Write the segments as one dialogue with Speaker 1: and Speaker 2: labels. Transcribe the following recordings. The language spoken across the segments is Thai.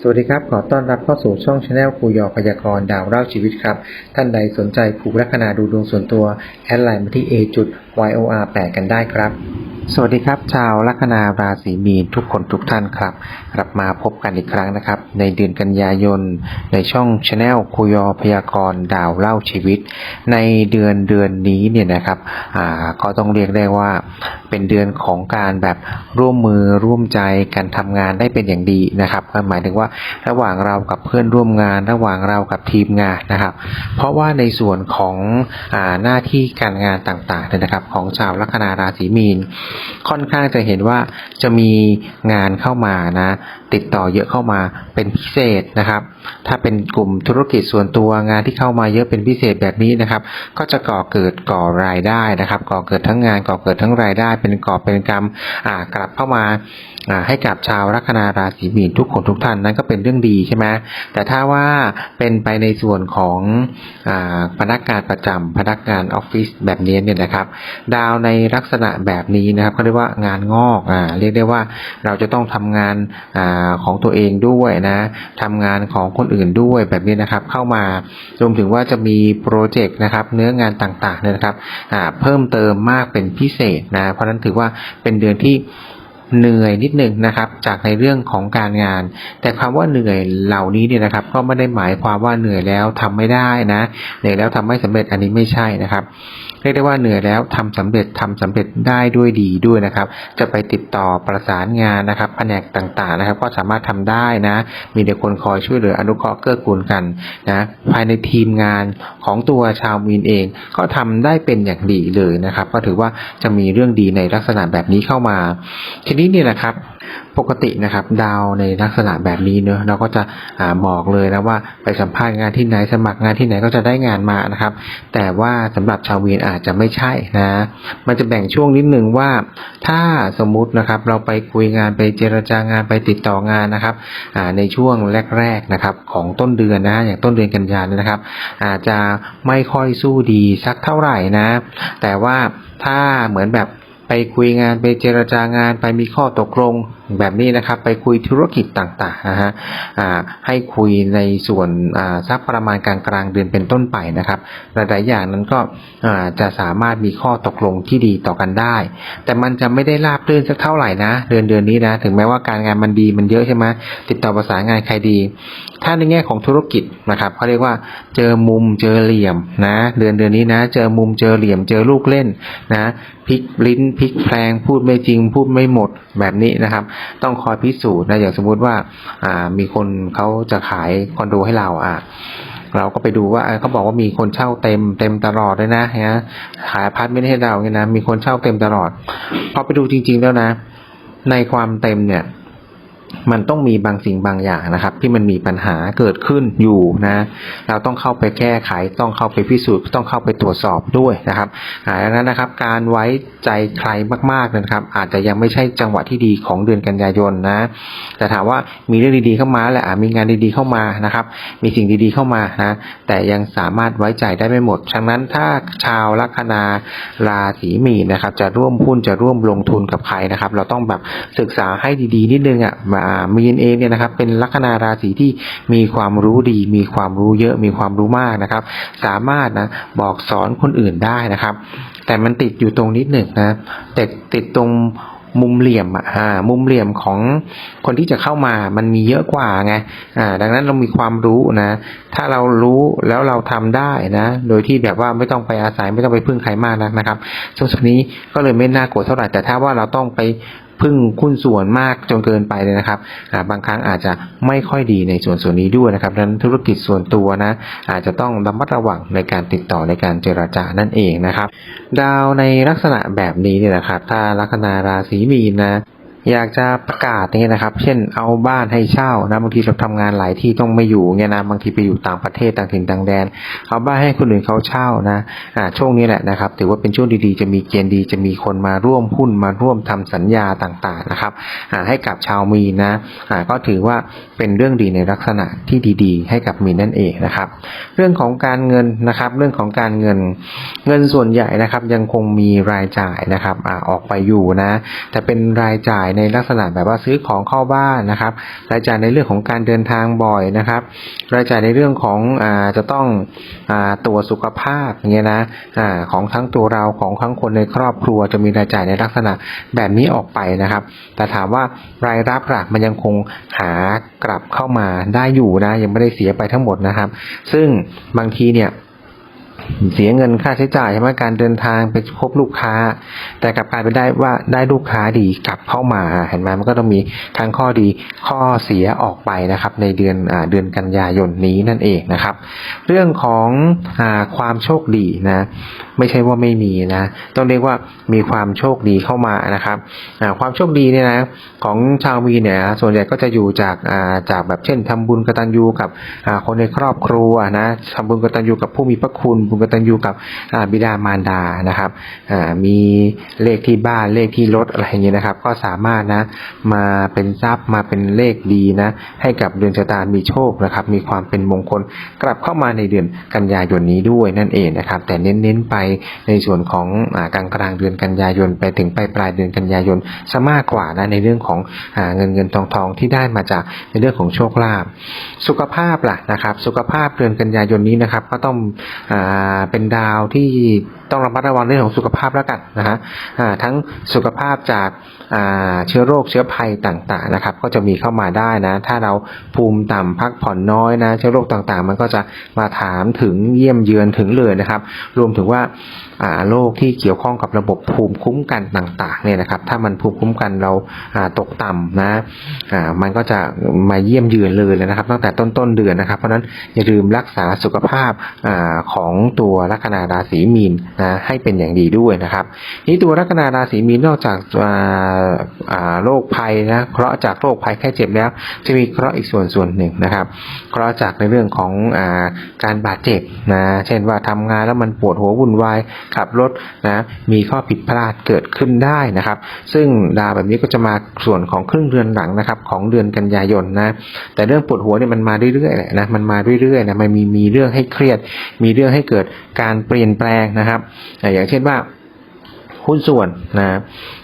Speaker 1: สวัสดีครับ ขอต้อนรับเข้าสู่ช่องชาแนลครูยอพยากรณ์ดาวเล่าชีวิตครับ ท่านใดสนใจผูกลัคนาดูดวงส่วนตัว แอดไลน์มาที่ a จุด yor 8กันได้ครับ สวัสดีครับ ชาวลัคนาราศีมีนทุกคนทุกท่านครับ กลับมาพบกันอีกครั้งนะครับ ในเดือนกันยายน ในช่องชาแนลครูยอพยากรณ์ดาวเล่าชีวิต ในเดือนเดือนนี้เนี่ยนะครับอ่าก็ต้องเรียกได้ว่า เป็นเดือนของการแบบร่วมมือร่วมใจกันทำงานได้เป็นอย่างดีนะครับก็หมายถึงว่าระหว่างเรากับเพื่อนร่วมงาน ระหว่างเรากับทีมงานนะครับ เพราะว่าในส่วนของอ่าหน้าที่การงานต่างๆเนี่ยนะครับ ของชาวลัคนาราศีมีนค่อนข้างจะเห็นว่าจะมีงานเข้ามานะ ติดต่อเยอะเข้ามาเป็นพิเศษนะครับ ถ้าเป็นกลุ่มธุรกิจส่วนตัวงานที่เข้ามาเยอะเป็นพิเศษแบบนี้นะครับ ก็จะก่อเกิดก่อรายได้นะครับ ก่อเกิดทั้งงานก่อเกิดทั้งรายได้ เป็นก่อเป็นกรรมกลับเข้ามาให้กับชาวลัคนาราศีมีนทุกคนทุกท่านนั้นก็เป็นเรื่องดีใช่ไหมแต่ถ้าว่าเป็นไปในส่วนของอพนักงานประจำพนักงานออฟฟิศแบบนี้เนี่ยนะครับ ดาวในลักษณะแบบนี้นะครับเขาเรียกว่างานงอกอ่าเรียกได้ว่าเราจะต้องทำงานอ่าของตัวเองด้วยนะทำงานของคนอื่นด้วยแบบนี้นะครับ เข้ามารวมถึงว่าจะมีโปรเจกต์นะครับ เนื้องานต่างๆเนี่ยนะครับอ่าเพิ่มเติมมากเป็นพิเศษนะเพราะนั้นถือว่าเป็นเดือนที่ เหนื่อยนิดหนึ่งนะครับ จากในเรื่องของการงาน แต่คำว่าเหนื่อยเหล่านี้เนี่ยนะครับ ก็ไม่ได้หมายความว่าเหนื่อยแล้วทำไม่ได้นะเหนื่อยแล้วทำไม่สำเร็จอันนี้ไม่ใช่นะครับเรียกได้ว่าเหนื่อยแล้วทำสำเร็จทำสำเร็จได้ด้วยดีด้วยนะครับ จะไปติดต่อประสานงานนะครับแผนกต่างๆนะครับ ก็สามารถทำได้นะ มีเด็กคนคอยช่วยเหลืออนุเคราะห์เกื้อกูลกันนะภายในทีมงานของตัวชาวมีนเอง ก็ทำได้เป็นอย่างดีเลยนะครับ ก็ถือว่าจะมีเรื่องดีในลักษณะแบบนี้เข้ามาทีนี้เนี่ยนะครับปกตินะครับดาวในลักษณะแบบนี้เนอะเราก็จะอบอกเลยนะว่าไปสัมภาษณ์งานที่ไหนสมัครงานที่ไหนก็จะได้งานมานะครับ แต่ว่าสำหรับชาววีนอาจจะไม่ใช่นะ มันจะแบ่งช่วงนิดนึงว่า ถ้าสมมุตินะครับเราไปคุยงานไปเจรจางานไปติดต่องานนะครับในช่วงแรกๆนะครับของต้นเดือนนะอย่างต้นเดือนกันยายนนะครับ อาจจะไม่ค่อยสู้ดีสักเท่าไหร่นะ แต่ว่าถ้าเหมือนแบบ ไปคุยงานไปเจรจางานไปมีข้อตกลงแบบนี้นะครับ ไปคุยธุรกิจต่างๆนะฮะให้คุยในส่วนสักประมาณกลางกลางเดือนเป็นต้นไปนะครับหลายๆอย่างนั้นก็จะสามารถมีข้อตกลงที่ดีต่อกันได้ แต่มันจะไม่ได้ราบรื่นสักเท่าไหร่นะ เดือนเดือนนี้นะ ถึงแม้ว่าการงานมันดีมันเยอะใช่ไหมติดต่อประสานงานใครดี ถ้าในแง่ของธุรกิจ นะครับเขาเรียกว่าเจอมุมเจอเหลี่ยมนะเดือนเดือนนี้นะ เจอมุมเจอเหลี่ยมเจอลูกเล่นนะพลิกลิ้นพลิกแพลงพูดไม่จริง พูดไม่หมดแบบนี้นะครับ ต้องคอยพิสูจน์นะอย่างสมมุติว่าอ่ามีคนเขาจะขายคอนโดให้เราอะเราก็ไปดูว่าเขาบอกว่ามีคนเช่าเต็มเต็มตลอดเลยนะฮะขายพาร์ตเมนต์ให้เราเนี่ยนะมีคนเช่าเต็มตลอดพอไปดูจริง ๆแล้วนะ ในความเต็มเนี่ย มันต้องมีบางสิ่งบางอย่างนะครับ ที่มันมีปัญหาเกิดขึ้นอยู่นะ เราต้องเข้าไปแก้ไข ต้องเข้าไปพิสูจน์ต้องเข้าไปตรวจสอบด้วยนะครับดังนั้นนะครับ การไว้ใจใครมากๆนะครับ อาจจะยังไม่ใช่จังหวะที่ดีของเดือนกันยายนนะ แต่ถามว่ามีเรื่องดีๆเข้ามาแหละมีงานดีๆเข้ามานะครับ มีสิ่งดีๆเข้ามานะแต่ยังสามารถไว้ใจได้ไม่หมดฉะนั้นถ้าชาวลัคนาราศีมีนนะครับ จะร่วมหุ้นจะร่วมลงทุนกับใครนะครับ เราต้องแบบศึกษาให้ดีๆนิดนึงอะมามีนเองเนี่ยนะครับเป็นลัคนาราศีที่มีความรู้ดี มีความรู้เยอะมีความรู้มากนะครับ สามารถนะบอกสอนคนอื่นได้นะครับ แต่มันติดอยู่ตรงนิดหนึ่งนะแต่ติดตรงมุมเหลี่ยมอะอ่ามุมเหลี่ยมของคนที่จะเข้ามามันมีเยอะกว่าไงอ่าดังนั้นเรามีความรู้นะ ถ้าเรารู้แล้วเราทำได้นะ โดยที่แบบว่าไม่ต้องไปอาศัยไม่ต้องไปพึ่งใครมากนักนะครับช่วงนี้ก็เลยไม่น่ากลัวเท่าไหร่แต่ถ้าว่าเราต้องไป พึ่งคุณส่วนมากจนเกินไปเลยนะครับบางครั้งอาจจะไม่ค่อยดีในส่วนส่วนนี้ด้วยนะครับดังนั้นธุรกิจส่วนตัวนะอาจจะต้องระมัดระวังในการติดต่อในการเจราจานั่นเองนะครับ ดาวในลักษณะแบบนี้เนี่ยนะครับ ถ้าลัคนาราศีมีนนะ อยากจะประกาศเนี่ยนะครับ เช่นเอาบ้านให้เช่านะบางทีเราทำงานหลายที่ต้องไม่อยู่เนี่ยนะบางทีไปอยู่ต่างประเทศต่างถิ่นต่างแดน เอาบ้านให้คนอื่นเขาเช่านะอ่าช่วงนี้แหละนะครับ ถือว่าเป็นช่วงดีๆ จะมีเกณฑ์ดีจะมีคนมาร่วมหุ้นมาร่วมทำสัญญาต่างๆนะครับอ่าให้กับชาวมีนนะอ่าก็ถือว่าเป็นเรื่องดีในลักษณะที่ดีๆ ให้กับมีนนั่นเองนะครับ เรื่องของการเงินนะครับ เรื่องของการเงินเงินส่วนใหญ่นะครับ ยังคงมีรายจ่ายนะครับอ่าออกไปอยู่นะแต่เป็นรายจ่ายในลักษณะแบบว่าซื้อของเข้าบ้านนะครับ รายจ่ายในเรื่องของการเดินทางบ่อยนะครับ รายจ่ายในเรื่องของอาจะต้องอาตรวจสุขภาพอย่างเงี้ยนะอาของทั้งตัวเราของทั้งคนในครอบครัวจะมีรายจ่ายในลักษณะแบบนี้ออกไปนะครับ แต่ถามว่ารายรับหลักมันยังคงหากลับเข้ามาได้อยู่นะ ยังไม่ได้เสียไปทั้งหมดนะครับ ซึ่งบางทีเนี่ย เสียเงินค่าใช้จ่ายใช่ไหมการเดินทางไปพบลูกค้า แต่กลับกลายเป็นได้ว่าได้ลูกค้าดีกลับเข้ามาเห็นไหมมันก็ต้องมีทั้งข้อดีข้อเสียออกไปนะครับ ในเดือนอเดือนกันยายนนี้นั่นเองนะครับ เรื่องของอความโชคดีนะ ไม่ใช่ว่าไม่มีนะ ต้องเรียกว่ามีความโชคดีเข้ามานะครับความโชคดีเนี่ยนะของชาวมีเนี่ยส่วนใหญ่ก็จะอยู่จากจากแบบเช่นทำบุญกตัญญูกับคนในครอบครัวนะทำบุญกตัญญูกับผู้มีพระคุณบุญกตัญญูกับบิดามารดานะครับอ่ามีเลขที่บ้านเลขที่รถอะไรอย่างเงี้ยนะครับ ก็สามารถนะมาเป็นทรัพย์มาเป็นเลขดีนะ ให้กับเดือนชะตามีโชคนะครับ มีความเป็นมงคลกลับเข้ามาในเดือนกันยายนนี้ด้วยนั่นเองนะครับ แต่เน้นๆไปในส่วนของอกลางกลางเดือนกันยายนไปถึงปลายปลายเดือนกันยายนซะมากกว่านะในเรื่องของเงินเงินทองทองที่ได้มาจากในเรื่องของโชคลาภสุขภาพล่ะนะครับ สุขภาพเดือนกันยายนนี้นะครับ ก็ต้องอาเป็นดาวที่ต้องระมัดระวังเรื่องของสุขภาพแล้วกันนะฮะทั้งสุขภาพจาก เชื้อโรคเชื้อภัยต่างๆนะครับ ก็จะมีเข้ามาได้นะ ถ้าเราภูมิต่ำพักผ่อนน้อยนะ เชื้อโรคต่างๆ มันก็จะมาถามถึงเยี่ยมเยือนถึงเลยนะครับ รวมถึงว่าโรคที่เกี่ยวข้องกับระบบภูมิคุ้มกันต่างๆเนี่ยนะครับ ถ้ามันภูมิคุ้มกันเราาตกต่ำนะมันก็จะมาเยี่ยมเยือนเลยนะครับ ตั้งแต่ต้นๆเดือนนะครับ เพราะนั้นอย่าลืมรักษาสุขภาพอาของตัวลัคนาราศีมีนนะให้เป็นอย่างดีด้วยนะครับนี่ตัวลัคนาราศีมีนนอกจากาโรคภัยนะเคราะห์จากโรคภัยแค่เจ็บแล้ว จะมีเคราะห์อีกส่วนส่วนหนึ่งนะครับ เคราะห์จากในเรื่องของอการบาดเจ็บนะเช่นว่าทำงานแล้วมันปวดหัววุ่นวายขับรถนะมีข้อผิดพลาดเกิดขึ้นได้นะครับ ซึ่งดาวแบบนี้ก็จะมาส่วนของครึ่งเดือนหลังนะครับ ของเดือนกันยายนนะแต่เรื่องปวดหัวเนี่ยมันมาเรื่อยๆแหละนะมันมาเรื่อยๆนะมันมีมีเรื่องให้เครียด มีเรื่องให้เกิดการเปลี่ยนแปลงนะครับ อย่างเช่นว่า หุ้นส่วนนะ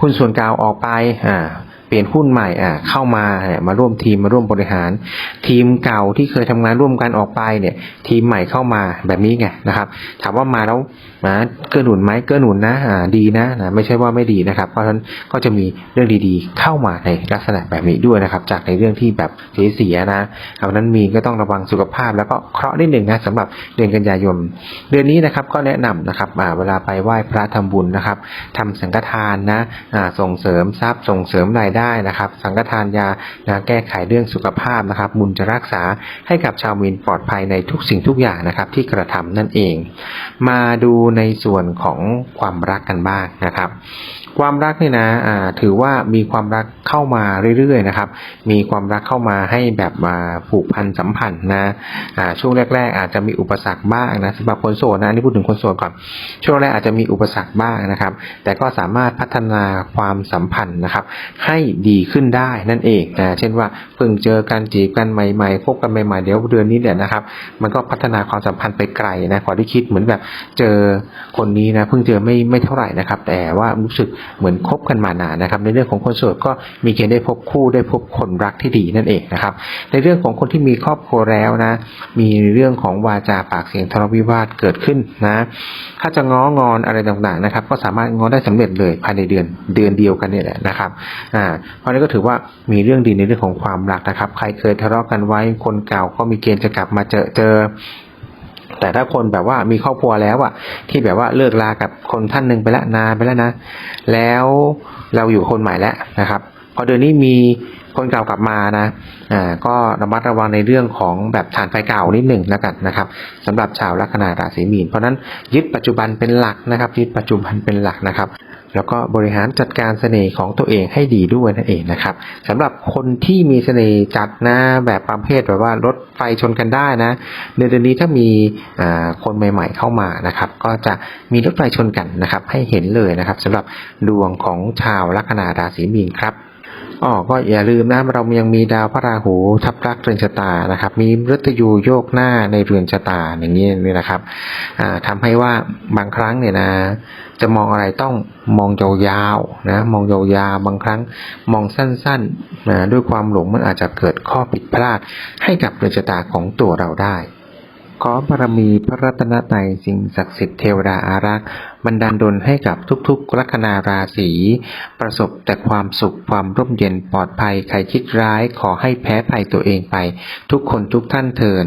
Speaker 1: หุ้นส่วนเก่าออกไปอ่า ปลี่ยนหุ้นใหม่อ่าเข้ามาเนี่ยมาร่วมทีมมาร่วมบริหาร ทีมเก่าที่เคยทำงานร่วมกันออกไปเนี่ย ทีมใหม่เข้ามาแบบนี้ไงนะครับ ถามว่ามาแล้วนะเกื้อหนุนไหมเกื้อหนุนนะอ่าดีนะนะไม่ใช่ว่าไม่ดีนะครับ เพราะฉะนั้นก็จะมีเรื่องดีๆ เข้ามาในลักษณะแบบนี้ด้วยนะครับ จากในเรื่องที่แบบเสียๆนะเพราะนั้นมีก็ต้องระวังสุขภาพแล้วก็เคราะห์นิดหนึ่งนะสำหรับเดือนกันยายนเดือนนี้นะครับก็แนะนำนะครับอ่าเวลาไปไหว้พระทำบุญนะครับทำสังฆทานนะอ่าส่งเสริมทรัพย์ส่งเสริมรายได้นะครับ สังฆทานยานะแก้ไขเรื่องสุขภาพนะครับบุญจะรักษาให้กับชาวมีนปลอดภัยในทุกสิ่งทุกอย่างนะครับ ที่กระทำนั่นเอง มาดูในส่วนของความรักกันบ้างนะครับ ความรักเนี่ยนะถือว่ามีความรักเข้ามาเรื่อยๆนะครับ มีความรักเข้ามาให้แบบมาผูกพันสัมพันธ์นะช่วงแรก ๆ อาจจะมีอุปสรรคบ้างนะสำหรับคนโสดนะนนี่พูดถึงคนโสดก่อนช่วงแรกอาจจะมีอุปสรรคบ้างนะครับ แต่ก็สามารถพัฒนาความสัมพันธ์นะครับ ให้ดีขึ้นได้นั่นเองนะเช่นว่าเพิ่งเจอกันจีบกันใหม่ๆพบกันใหม่ๆเดี๋ยวเดือนนี้เนี่ยนะครับ มันก็พัฒนาความสัมพันธ์ไปไกลนะกว่าที่คิดเหมือนแบบเจอคนนี้นะเพิ่งเจอไม่ไม่เท่าไหร่นะครับ แต่ว่ารู้สึกเหมือนคบกันมานานนะครับ ในเรื่องของคนโสดก็มีเกณฑ์ได้พบคู่ได้พบคนรักที่ดีนั่นเองนะครับ ในเรื่องของคนที่มีครอบครัวแล้วนะ มีเรื่องของวาจาปากเสียงทะเลาะวิวาทเกิดขึ้นนะ ถ้าจะง้องอนอะไรต่างๆนะครับ ก็สามารถง้อได้สำเร็จเลยภายในเดือนเดือนเดียวกันเนี่ยแหละนะครับอ่าเพราะนั้นก็ถือว่ามีเรื่องดีในเรื่องของความรักนะครับ ใครเคยทะเลาะกันไว้คนเก่าก็มีเกณฑ์จะกลับมาเจอเจอแต่ถ้าคนแบบว่ามีครอบครัวแล้วอะที่แบบว่าเลิกลากับคนท่านหนึ่งไปแล้วนานไปแล้วนะ แล้วเราอยู่คนใหม่แล้วนะครับพอเดือนนี้มีคนเก่ากลับมานะอ่าก็ระมัดระวังในเรื่องของแบบฐานไฟเก่านิดหนึ่งแล้วกันนะครับสำหรับชาวลัคนาราศีมีนเพราะฉะนั้นยึดปัจจุบันเป็นหลักนะครับยึดปัจจุบันเป็นหลักนะครับ แล้วก็บริหารจัดการเสน่ห์ของตัวเองให้ดีด้วยนั่นเองนะครับสำหรับคนที่มีเสน่ห์จัดนะแบบประเภทแบบว่ารถไฟชนกันได้นะในเดือนนี้ถ้ามีคนใหม่ ๆ เข้ามานะครับ ก็จะมีรถไฟชนกันนะครับ ให้เห็นเลยนะครับสำหรับดวงของชาวลัคนาราศีมีนครับ อ๋อก็อย่าลืมนะเรายังมีดาวพระราหูทับรักเรือนชะตานะครับ มีมฤตยูโยกหน้าในเรือนชะตาอย่างนี้นี่นะครับอ่าทำให้ว่าบางครั้งเนี่ยนะ จะมองอะไรต้องมองยาวๆนะมองยาวๆบางครั้งมองสั้นๆนะด้วยความหลงมันอาจจะเกิดข้อผิดพลาดให้กับเรือนชะตาของตัวเราได้ ขอบารมีพระรัตนตรัยสิ่งศักดิ์สิทธิ์เทวดาอารักษ์บันดาลดลให้กับทุกๆลัคนาราศีประสบแต่ความสุขความร่มเย็นปลอดภัยใครคิดร้ายขอให้แพ้ภัยตัวเองไป ทุกคนทุกท่านเทิน